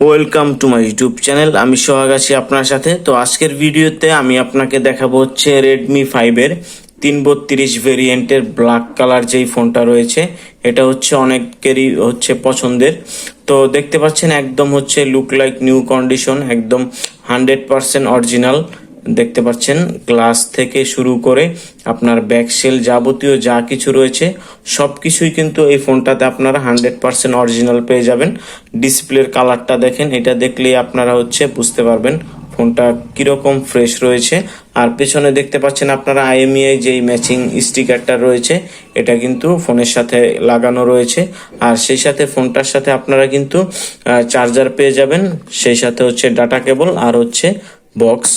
Welcome to my YouTube channel আমি সোহাগ আছি আপনার সাথে। তো আজকের ভিডিওতে আমি আপনাকে দেখাবো হচ্ছে রেডমি ফাইভের তিন বত্রিশ ভেরিয়েন্টের ব্ল্যাক কালার যেই ফোনটা রয়েছে, এটা হচ্ছে অনেকেরই হচ্ছে পছন্দের। তো দেখতে পাচ্ছেন একদম হচ্ছে লুক লাইক নিউ কন্ডিশন একদম হান্ড্রেড পারসেন্ট অরিজিনাল দেখতে পাচ্ছেন গ্লাস থেকে শুরু করে আপনার ব্যাকসেল যাবতীয় যা কিছু রয়েছে সব কিছুই কিন্তু এই ফোনটাতে আপনারা হান্ড্রেড পার্সেন্ট অরিজিনাল পেয়ে যাবেন। ডিসপ্লের কালারটা দেখেন, এটা দেখলেই আপনারা হচ্ছে বুঝতে পারবেন ফোনটা কীরকম ফ্রেশ রয়েছে। আর পেছনে দেখতে পাচ্ছেন আপনারা আইএমইআই যেই ম্যাচিং স্টিকারটা রয়েছে, এটা কিন্তু ফোনের সাথে লাগানো রয়েছে। আর সেই সাথে ফোনটার সাথে আপনারা কিন্তু চার্জার পেয়ে যাবেন। সেই সাথে হচ্ছে ডাটা কেবল আর হচ্ছে বক্স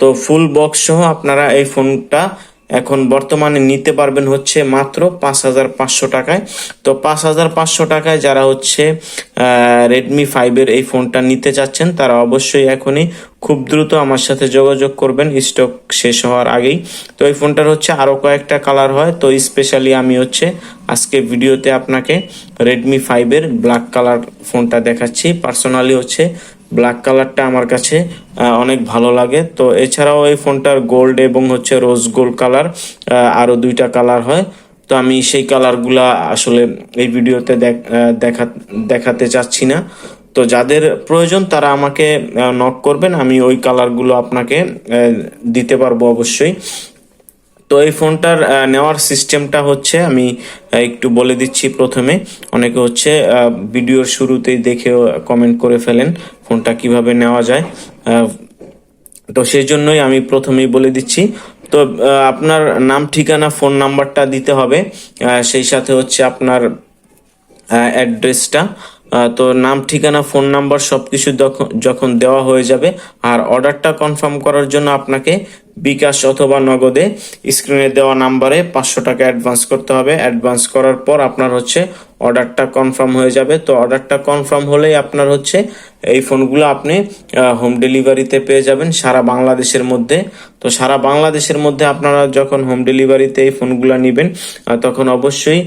তো ফুল বক্স সহ আপনারা এই ফোনটা এখন বর্তমানে নিতে পারবেন হচ্ছে মাত্র পাঁচ হাজার পাঁচশো টাকায়। তো পাঁচ হাজার পাঁচশো টাকায় যারা হচ্ছে রেডমি ফাইভের এই ফোনটা নিতে চাচ্ছেন, তারা অবশ্যই এখনই খুব দ্রুত আমার সাথে যোগাযোগ করবেন স্টক শেষ হওয়ার আগেই। তো এই ফোনটার হচ্ছে আরও কয়েকটা কালার হয়, তো স্পেশালি আমি হচ্ছে আজকে ভিডিওতে আপনাকে রেডমি ফাইভের ব্ল্যাক কালার ফোনটা দেখাচ্ছি। পার্সোনালি হচ্ছে ব্ল্যাক কালারটা আমার কাছে অনেক ভালো লাগে। তো এছাড়াও এই ফোনটার গোল্ড এবং হচ্ছে রোজ গোল্ড কালার আরও দুইটা কালার হয়। তো আমি সেই কালারগুলা আসলে এই ভিডিওতে দেখা দেখাতে চাচ্ছি না। তো যাদের প্রয়োজন তারা আমাকে নক করবেন। আমি ওই কালারগুলো আপনাকে দিতে পারব অবশ্যই। তো এই ফোনটার নেওয়ার সিস্টেমটা হচ্ছে, আমি একটু বলে দিচ্ছি প্রথমে, অনেকে হচ্ছে ভিডিওর শুরুতেই দেখে কমেন্ট করে ফেলেন ফোনটা কীভাবে নেওয়া যায়। তো সেই জন্যই আমি প্রথমেই বলে দিচ্ছি। তো আপনার নাম, ঠিকানা, ফোন নাম্বারটা দিতে হবে। সেই সাথে হচ্ছে আপনার অ্যাড্রেসটা। তো নাম, ঠিকানা, ফোন নাম্বার সবকিছু যখন- যখন দেওয়া হয়ে যাবে, আর অর্ডারটা কনফার্ম করার জন্য আপনাকে বিকাশ অথবা নগদে স্ক্রিনে দেওয়া নাম্বারে পাঁচশো টাকা অ্যাডভান্স করতে হবে। অ্যাডভান্স করার পর আপনার হচ্ছে অর্ডারটা কনফার্ম হয়ে যাবে। তো অর্ডারটা কনফার্ম হলেই আপনার হচ্ছে এই ফোনগুলো আপনি হোম ডেলিভারিতে পেয়ে যাবেন সারা বাংলাদেশের মধ্যে। তো সারা বাংলাদেশের মধ্যে আপনারা যখন হোম ডেলিভারিতে এই ফোনগুলো নেবেন তখন অবশ্যই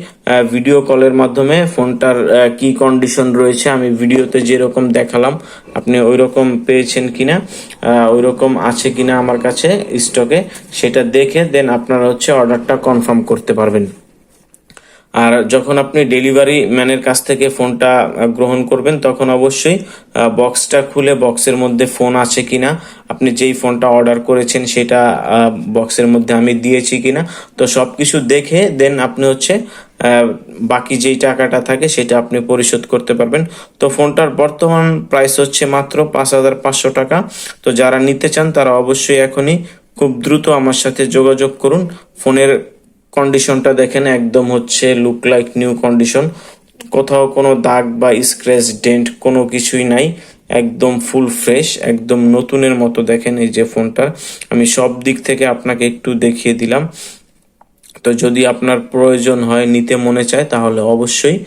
ভিডিও কলের মাধ্যমে ফোনটার কি কন্ডিশন রয়েছে আমি ভিডিওতে যেরকম দেখালাম আপনি ওই রকম পেয়েছেন কিনা ওই রকম আছে কিনা আমার কাছে স্টকে সেটা দেখে দেন আপনারা হচ্ছে অর্ডারটা কনফার্ম করতে পারবেন। আর যখন আপনি ডেলিভারি ম্যানের কাছ থেকে ফোনটা গ্রহণ করবেন, তখন অবশ্যই বক্সটা খুলে বক্সের মধ্যে ফোন আছে কিনা, আপনি যেই ফোনটা অর্ডার করেছেন সেটা বক্সের মধ্যে আমি দিয়েছি কিনা, তো সবকিছু দেখে দেন আপনি হচ্ছে বাকি যেই টাকাটা থাকে সেটা আপনি পরিশোধ করতে পারবেন। তো ফোনটার বর্তমান প্রাইস হচ্ছে মাত্র পাঁচ হাজার পাঁচশো টাকা। তো যারা নিতে চান তারা অবশ্যই এখনই খুব দ্রুত আমার সাথে যোগাযোগ করুন। ফোনের কন্ডিশনটা দেখেন, একদম হচ্ছে লুক লাইক নিউ কন্ডিশন কোথাও কোনো দাগ বা স্ক্র্যাচ ডেন্ট কোনো কিছুই নাই। একদম ফুল ফ্রেশ একদম নতুনের মতো দেখেন এই যে ফোনটা আমি সব দিক থেকে আপনাকে একটু দেখিয়ে দিলাম। তো যদি আপনার প্রয়োজন হয় নিতে মনে চায়, তাহলে অবশ্যই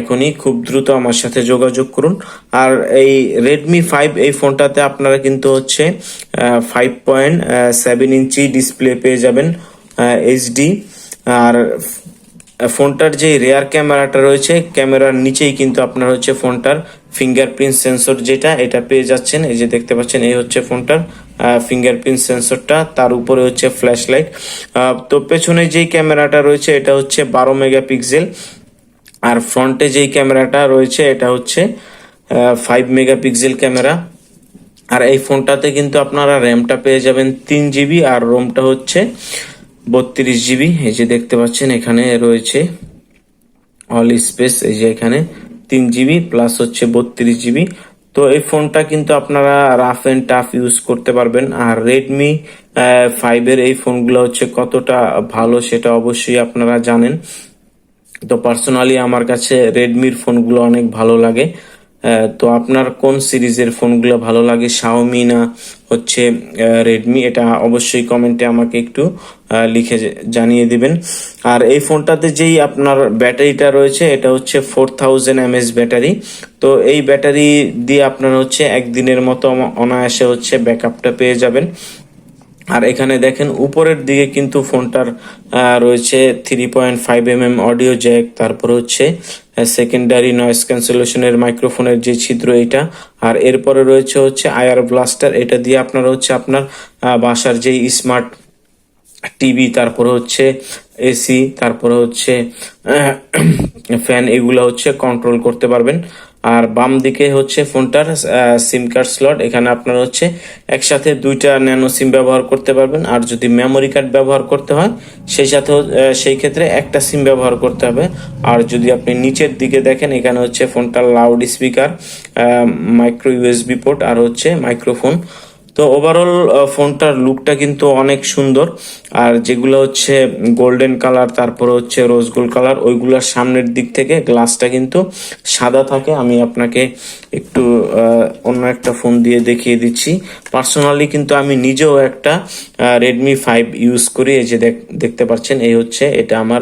এখনই খুব দ্রুত আমার সাথে যোগাযোগ করুন। আর এই রেডমি ফাইভ এই ফোনটাতে আপনারা কিন্তু হচ্ছে five point seven inch display পেয়ে যাবেন এইচডি আর ফোনটার যে রেয়ার ক্যামেরাটা রয়েছে ক্যামেরার নিচেই কিন্তু আপনার হচ্ছে ফোনটার ফিঙ্গারপ্রিন্ট সেন্সর যেটা, এটা পেয়ে যাচ্ছেন। এই যে দেখতে পাচ্ছেন, এই হচ্ছে ফোনটার ফিঙ্গারপ্রিন্ট সেন্সরটা তার উপরে হচ্ছে ফ্ল্যাশ লাইট তো পেছনে যেই ক্যামেরাটা রয়েছে, এটা হচ্ছে বারো মেগাপিক্সেল। আর ফ্রন্টে যেই ক্যামেরাটা রয়েছে, এটা হচ্ছে ফাইভ মেগাপিক্সেল ক্যামেরা। আর এই ফোনটাতে কিন্তু আপনারা র্যামটা পেয়ে যাবেন তিন জিবি, আর রোমটা হচ্ছে বত্রিশ জিবি। এই যে দেখতে পাচ্ছেন, এখানে রয়েছে অল স্পেস এই যে এখানে তিন জিবি প্লাস হচ্ছে বত্রিশ জিবি। তো এই ফোনটা কিন্তু আপনারা রাফ এন্ড টাফ ইউজ করতে পারবেন। আর রেডমি ফাইভের এই ফোনগুলো হচ্ছে কতটা ভালো সেটা অবশ্যই আপনারা জানেন। তো পার্সোনালি আমার কাছে রেডমির ফোনগুলো অনেক ভালো লাগে। তো আপনার কোন সিরিজের ফোনগুলো ভালো লাগে? শাওমি না হচ্ছে রেডমি এটা অবশ্যই কমেন্টে আমাকে একটু লিখে জানিয়ে দিবেন। আর এই ফোনটাতে যেই আপনার ব্যাটারিটা রয়েছে, এটা হচ্ছে ফোর থাউজেন্ড এমএস ব্যাটারি। তো এই ব্যাটারি দিয়ে আপনার হচ্ছে একদিনের মতো অনায়াসে হচ্ছে ব্যাকআপটা পেয়ে যাবেন। আর এখানে দেখেন, উপরের দিকে কিন্তু ফোনটার রয়েছে three point five M M audio jack তারপর হচ্ছে সেকেন্ডারি নয়েস ক্যান্সেলেশনের মাইক্রোফোনের যে ছিদ্র এটা, আর এরপরে রয়েছে হচ্ছে আয়ার ব্লাস্টার এটা দিয়ে আপনার হচ্ছে আপনার বাসার যেই স্মার্ট টিভি তারপরে হচ্ছে এসি তারপরে হচ্ছে ফ্যান এগুলো হচ্ছে কন্ট্রোল করতে পারবেন। আর বাম দিকে হচ্ছে ফোনটার সিম কার্ড স্লট এখানে আপনার হচ্ছে একসাথে দুইটা ন্যানো সিম ব্যবহার করতে পারবেন। আর যদি মেমোরি কার্ড ব্যবহার করতে হয়, সেই সাথে সেই ক্ষেত্রে একটা সিম ব্যবহার করতে হবে। আর যদি আপনি নিচের দিকে দেখেন, এখানে হচ্ছে ফোনটার loud speaker micro USB port আর হচ্ছে মাইক্রোফোন তো ওভারঅল ফোনটার লুকটা কিন্তু অনেক সুন্দর। আর যেগুলো হচ্ছে গোল্ডেন কালার তারপরে হচ্ছে রোজ গোল্ড কালার ওইগুলোর সামনের দিক থেকে গ্লাসটা কিন্তু সাদা থাকে। আমি আপনাকে একটু অন্য একটা ফোন দিয়ে দেখিয়ে দিচ্ছি। পার্সোনালি কিন্তু আমি নিজেও একটা রেডমি ফাইভ ইউজ করি। এই যে দেখ- দেখতে পাচ্ছেন, এই হচ্ছে, এটা আমার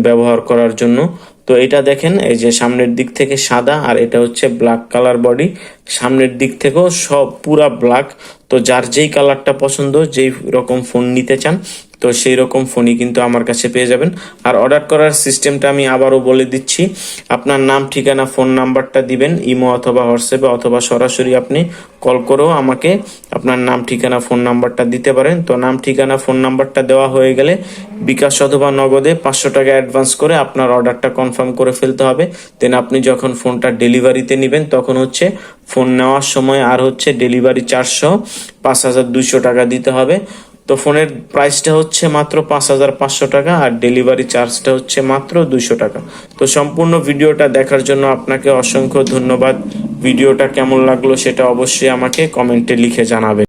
ব্যবহার করার জন্য। তো এটা দেখেন, এই যে সামনের দিক থেকে সাদা আর এটা হচ্ছে ব্ল্যাক কালার বডি সামনের দিক থেকেও সব পুরা ব্ল্যাক তো যার যেই কালারটা পছন্দ, যেই রকম ফোন নিতে চান তো সেই রকম ফোনই কিন্তু আমার কাছে পেয়ে যাবেন। আর অর্ডার করার সিস্টেমটা আমি আবারও বলে দিচ্ছি, আপনার নাম, ঠিকানা ফোন নাম্বারটা দিবেন, ইমো অথবা হোয়াটসঅ্যাপে অথবা সরাসরি আপনি কল করেও আমাকে আপনার নাম, ঠিকানা ফোন নাম্বারটা দিতে পারেন। তো নাম, ঠিকানা ফোন নাম্বারটা দেওয়া হয়ে গেলে বিকাশ অথবা নগদে পাঁচশো টাকা অ্যাডভান্স করে আপনার অর্ডারটা কনফার্ম করে ফেলতে হবে। দেন আপনি যখন ফোনটা ডেলিভারিতে নেবেন, তখন হচ্ছে ফোন নেওয়ার সময় আর হচ্ছে ডেলিভারি চারশো পাঁচ হাজার দুইশো টাকা দিতে হবে। তো ফোনের প্রাইসটা হচ্ছে মাত্র পাঁচ হাজার পাঁচশো টাকা আর ডেলিভারি চার্জটা হচ্ছে মাত্র দুশো টাকা। তো সম্পূর্ণ ভিডিওটা দেখার জন্য আপনাকে অসংখ্য ধন্যবাদ। ভিডিওটা কেমন লাগল সেটা অবশ্যই আমাকে কমেন্টে লিখে জানাবেন।